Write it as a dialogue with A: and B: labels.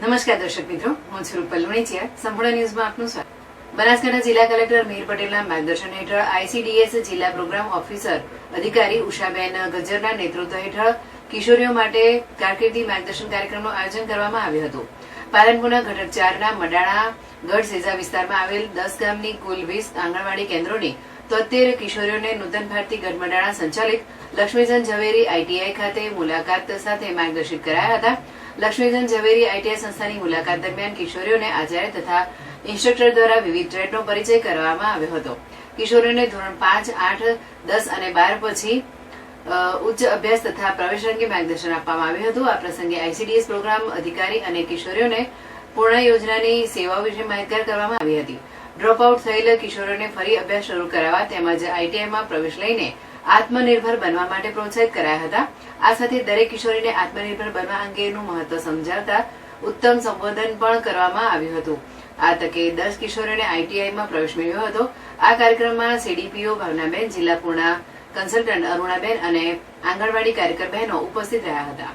A: નમસ્કાર દર્શક મિત્રો, હું છું રૂપલ લુણીચિયા. સંપૂર્ણ ન્યૂઝમાં આપનું સ્વાગત. બનાસકાંઠા જિલ્લા કલેક્ટર મીર પટેલના માર્ગદર્શન હેઠળ આઈસીડીએસ જિલ્લા પ્રોગ્રામ ઓફિસર અધિકારી ઉષાબેન ગજ્જરના નેતૃત્વ હેઠળ કિશોરીઓ માટે કારકિર્દી માર્ગદર્શન કાર્યક્રમનું આયોજન કરવામાં આવ્યું હતું. પાલનપુરના ઘટક ચારના મડાણા ગઢ સેજા વિસ્તારમાં આવેલ દસ ગામની કુલ વીસ આંગણવાડી કેન્દ્રોની તોતેર કિશોરીઓને નૂતન ભારતી ગઢમંડાણા સંચાલિત લક્ષ્મીચંદ ઝવેરી આઈટીઆઈ ખાતે મુલાકાત સાથે માર્ગદર્શિત કરાયા હતા. લક્ષ્મીચંદ ઝવેરી આઈટીઆઈ સંસ્થાની મુલાકાત દરમિયાન કિશોરીઓને આચાર્ય તથા ઇન્સ્ટ્રક્ટર દ્વારા વિવિધ ટ્રેડનો પરિચય કરવામાં આવ્યો હતો. કિશોરીઓને ધોરણ પાંચ, આઠ, દસ અને બાર પછી ઉચ્ચ અભ્યાસ તથા પ્રવેશ અંગે માર્ગદર્શન આપવામાં આવ્યું હતું. આ પ્રસંગે આઈસીડીએસ પ્રોગ્રામ અધિકારી અને કિશોરીઓને પૂર્ણ યોજનાની સેવાઓ વિશે માહિતગાર કરવામાં આવી હતી. ડ્રોપ આઉટ થયેલા કિશોરોને ફરી અભ્યાસ શરૂ કરાવવા તેમજ આઈટીઆઈમાં પ્રવેશ લઈને આત્મનિર્ભર બનવા માટે પ્રોત્સાહિત કરાયા હતા. આ સાથે દરેક કિશોરીને આત્મનિર્ભર બનવા અંગેનું મહત્વ સમજાવતા ઉત્તમ સંબોધન પણ કરવામાં આવ્યું હતું. આ તકે દસ કિશોરોને આઈટીઆઈમાં પ્રવેશ મેળવ્યો હતો. આ કાર્યક્રમમાં સીડીપીઓ ભાવનાબેન, જિલ્લા પૂર્ણા કન્સલ્ટન્ટ અરુણાબેન અને આંગણવાડી કાર્યકર બહેનો ઉપસ્થિત રહ્યા હતા.